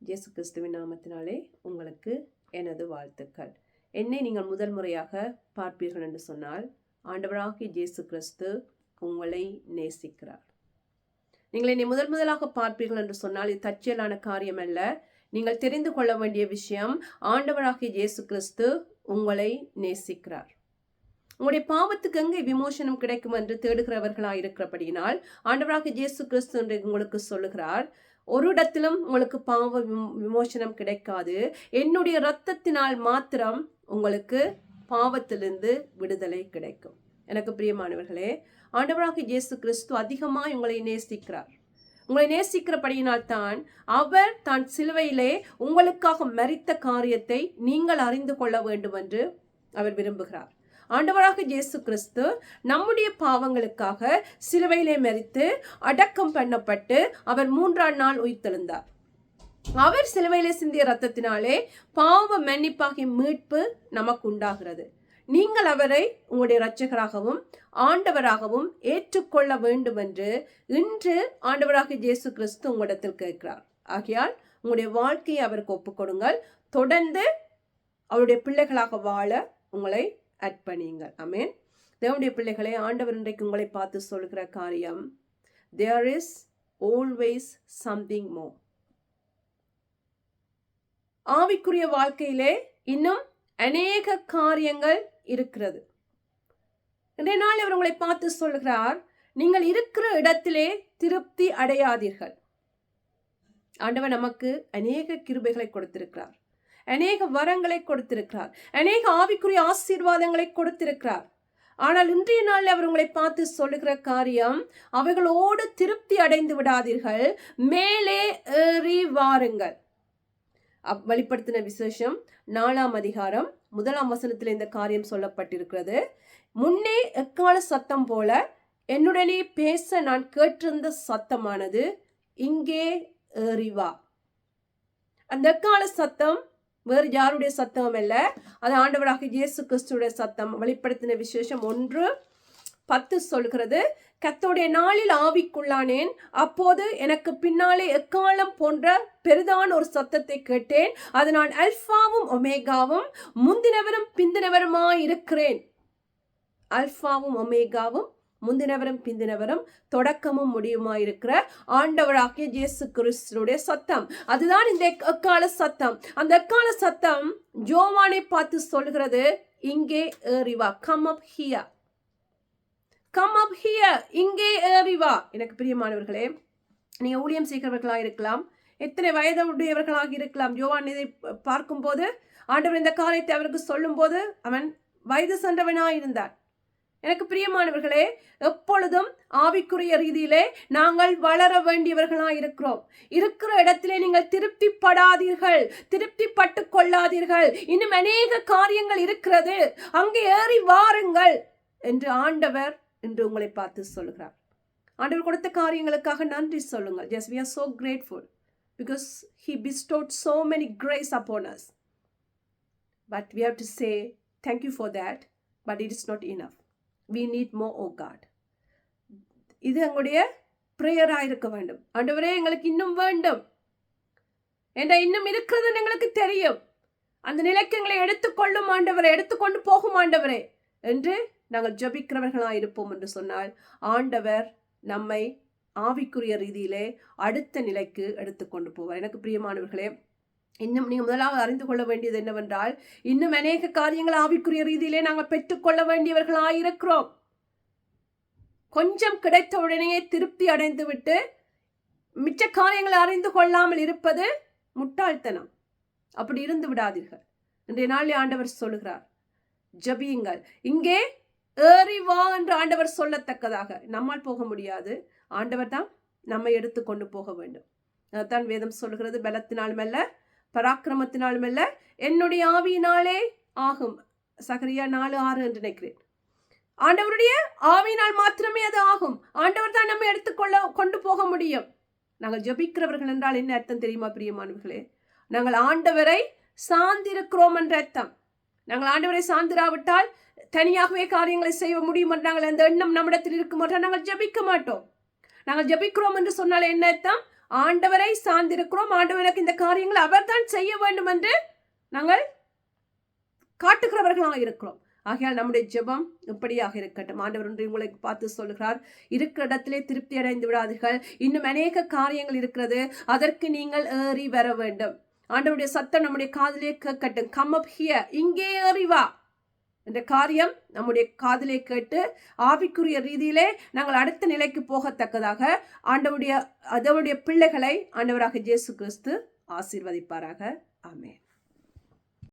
இயேசு கிறிஸ்துவின் நாமத்தினாலே உங்களுக்கு எனது வாழ்த்துக்கள். என்னை நீங்கள் முதல் முறையாக பார்ப்பீர்கள் என்று சொன்னால் ஆண்டவராகிய இயேசு கிறிஸ்து உங்களை நேசிக்கிறார். நீங்கள் என்னை முதல் முதலாக பார்ப்பீர்கள் என்று சொன்னால் இது தற்செயலான காரியம் அல்ல. நீங்கள் தெரிந்து கொள்ள வேண்டிய விஷயம் ஆண்டவராகிய இயேசு கிறிஸ்து உங்களை நேசிக்கிறார். உங்களுடைய பாவத்துக்கு எங்கே விமோசனம் கிடைக்கும் என்று தேடுகிறவர்களாக இருக்கிறபடியினால் ஆண்டவராக இயேசு கிறிஸ்து என்று உங்களுக்கு சொல்லுகிறார் ஒரு இடத்திலும் உங்களுக்கு பாவ விமோ- விமோசனம் கிடைக்காது. என்னுடைய இரத்தத்தினால் மாத்திரம் உங்களுக்கு பாவத்திலிருந்து விடுதலை கிடைக்கும். எனக்கு பிரியமானவர்களே ஆண்டவராக இயேசு கிறிஸ்து அதிகமாக உங்களை நேசிக்கிறார். உங்களை நேசிக்கிறபடியினால் தான் அவர் தான் சிலுவையிலே உங்களுக்காக மறித்த காரியத்தை நீங்கள் அறிந்து கொள்ள வேண்டும் என்று அவர் விரும்புகிறார். ஆண்டவராக இயேசு கிறிஸ்து நம்முடைய பாவங்களுக்காக சிலுவையிலே மறித்து அடக்கம் பண்ணப்பட்டு அவர் மூன்றாம் நாள் உயிர்த்தெழுந்தார். அவர் சிலுவையிலே சிந்திய ரத்தத்தினாலே பாவ மன்னிப்பாகிய மீட்பு நமக்கு உண்டாகிறது நீங்கள் அவரை உங்களுடைய இரட்சகராகவும் ஆண்டவராகவும் ஏற்றுக்கொள்ள வேண்டும் என்று இன்று ஆண்டவராக இயேசு கிறிஸ்து உங்களிடத்தில் கேட்கிறார். ஆகையால் உங்களுடைய வாழ்க்கையை அவருக்கு ஒப்புக்கொடுங்கள் தொடர்ந்து அவருடைய பிள்ளைகளாக வாழ உங்களை அட் பண்ணியுங்கள் அமேன் தேவனுடைய பிள்ளைகளை ஆண்டவர் இன்றைக்கு உங்களை பார்த்து சொல்கிற காரியம் தேர் இஸ் ஆல்வேஸ் சம்திங் மோ ஆவிக்குரிய வாழ்க்கையிலே இன்னும் அநேக காரியங்கள் இருக்கிறது. இன்றைய நாள் அவர் உங்களை பார்த்து சொல்கிறார் நீங்கள் இருக்கிற இடத்திலே திருப்தி அடையாதீர்கள். ஆண்டவர் நமக்கு அநேக கிருபைகளை கொடுத்திருக்கிறார். அநேக வரங்களை கொடுத்திருக்கிறார். அநேக ஆவிக்குரிய ஆசீர்வாதங்களை கொடுத்திருக்கிறார். ஆனால் இன்றைய நாளில் அவர் உங்களை பார்த்து சொல்லுகிற காரியம் அவைகளோடு திருப்தி அடைந்து விடாதீர்கள். மேலே ஏறி வாருங்கள். அப் வெளிப்படுத்தின விசேஷம் நாலாம் அதிகாரம் முதலாம் வசனத்தில் இந்த காரியம் சொல்லப்பட்டிருக்கிறது. முன்னே எக்கால சத்தம் போல என்னுடனே பேச நான் கேட்டிருந்த சத்தமானது இங்கே ஏறிவா அந்த எக்கால சத்தம் வேறு யாருடைய சத்தம் இல்லை அது ஆண்டவராக இயேசு கிறிஸ்துடைய சத்தம். வெளிப்படுத்தின விசேஷம் ஒன்று பத்து சொல்கிறது கத்தோடைய நாளில் ஆவிக்குள்ளானேன். அப்போது எனக்கு பின்னாலே எக்காலம் போன்ற பெரிதான ஒரு சத்தத்தை கேட்டேன். அது நான் அல்ஃபாவும் ஒமேகாவும் முந்தினவரும் பிந்தினவருமாய் இருக்கிறேன் அல்ஃபாவும் ஒமேகாவும் முந்தினவரும் பிந்தினவரும் தொடக்கமும் முடியுமா இருக்கிற ஆண்டவராகிய ஜேசு கிறிஸ்துடைய சத்தம். அதுதான் இந்த எக்கால சத்தம். அந்த எக்கால சத்தம் ஜோவானை பார்த்து சொல்கிறது இங்கே ஏறிவா come up here come up here இங்கே ஏறிவா எனக்கு பிரியமானவர்களே நீங்கள் ஊழியம் செய்கிறவர்களாக இருக்கலாம். எத்தனை வயது உடையவர்களாக இருக்கலாம். ஜோவான் இதை பார்க்கும்போது ஆண்டவர் இந்த காரியத்தை அவருக்கு சொல்லும்போது அவன் வயது சென்றவனாக இருந்தான் எனக்கு பிரியமானவர்களே எப்பொழுதும் ஆவிக்குரிய ரீதியிலே நாங்கள் வளர வேண்டியவர்களாக இருக்கிறோம். இருக்கிற இடத்திலே நீங்கள் திருப்திப்படாதீர்கள் திருப்திப்பட்டு கொள்ளாதீர்கள். இன்னும் அநேக காரியங்கள் இருக்கிறது. அங்கே ஏறி வாருங்கள் என்று ஆண்டவர் என்று உங்களை பார்த்து சொல்கிறார். ஆண்டவர் கொடுத்த காரியங்களுக்காக நன்றி சொல்லுங்கள். Just we are so grateful because he bestowed so many grace upon us but we have to say thank you for that but it is not enough we need more oh God இது எங்களுடைய ப்ரேயராக இருக்க வேண்டும். ஆண்டவரே எங்களுக்கு இன்னும் வேண்டும். என்ற இன்னும் இருக்கிறதுன்னு எங்களுக்கு தெரியும். அந்த நிலைக்கு எங்களை எடுத்துக்கொள்ளும் ஆண்டவரை எடுத்துக்கொண்டு போகும் ஆண்டவரே என்று நாங்கள் ஜபிக்கிறவர்களாக இருப்போம் என்று சொன்னால் ஆண்டவர் நம்மை ஆவிக்குரிய ரீதியிலே அடுத்த நிலைக்கு எடுத்துக்கொண்டு போவார். எனக்கு பிரியமானவர்களே இன்னும் நீங்கள் முதலாவது அறிந்து கொள்ள வேண்டியது என்னவென்றால் இன்னும் அநேக காரியங்கள் ஆவிக்குரிய ரீதியிலே நாங்கள் பெற்றுக்கொள்ள வேண்டியவர்களாக இருக்கிறோம். கொஞ்சம் கிடைத்த உடனேயே திருப்தி அடைந்து விட்டு மிச்ச காரியங்களை அறிந்து கொள்ளாமல் இருப்பது முட்டாள்தனம். அப்படி இருந்து விடாதீர்கள். இன்றைய நாளில் ஆண்டவர் சொல்லுகிறார் ஜபியுங்கள். இங்கே ஏறி வா என்று ஆண்டவர் சொல்லத்தக்கதாக. நம்மால் போக முடியாது. ஆண்டவர் தான் நம்மை எடுத்து கொண்டு போக வேண்டும். அதான் வேதம் சொல்கிறது பலத்தினாலும் அல்ல பராக்கிரமத்தினாலும் அல்ல என்னுடைய ஆவியினாலே ஆகும். சகரியா நாலு ஆறு என்று நினைக்கிறேன். ஆண்டவருடைய ஆவியினால் மாத்திரமே அது ஆகும். ஆண்டவர் தான் நம்மை எடுத்துக்கொள்ள கொண்டு போக முடியும். நாங்கள் ஜபிக்கிறவர்கள் என்றால் என்ன அர்த்தம் தெரியுமா பிரியமானவர்களே? நாங்கள் ஆண்டவரை சார்ந்திருக்கிறோம் என்ற அர்த்தம். நாங்கள் ஆண்டவரை சார்ந்திராவிட்டால் தனியாகவே காரியங்களை செய்ய முடியும் நாங்கள் அந்த எண்ணம் நம்மிடத்தில் இருக்கும் என்றால் நாங்கள் ஜபிக்க மாட்டோம். நாங்கள் ஜபிக்கிறோம் என்று சொன்னால் என்ன அர்த்தம்? ஆண்டவரை சார்ந்திருக்கிறோம். ஆண்டவருக்கு இந்த காரியங்களை அவர்தான் செய்ய வேண்டும் என்று நாங்கள் காட்டுகிறவர்களாக இருக்கிறோம். ஆகையால் நம்முடைய ஜெபம் இப்படியாக இருக்கட்டும். ஆண்டவர் ஒன்று உங்களை பார்த்து சொல்கிறார் இருக்கிற இடத்திலே திருப்தி அடைந்து விடாதீர்கள். இன்னும் அநேக காரியங்கள் இருக்கிறது. அதற்கு நீங்கள் ஏறி வர வேண்டும். ஆண்டவருடைய சத்தம் நம்முடைய காதிலே கேட்கட்டும். கம் அப் ஹியர் இங்கே ஏறி வா. என்ற காரியம் நம்முடைய காதலை கேட்டு ஆவிக்குரிய ரீதியிலே நாங்கள் அடுத்த நிலைக்கு போகத்தக்கதாக ஆண்டவருடைய அதனுடைய பிள்ளைகளை ஆண்டவராக இயேசு கிறிஸ்து ஆசீர்வதிப்பாராக. ஆமேன்.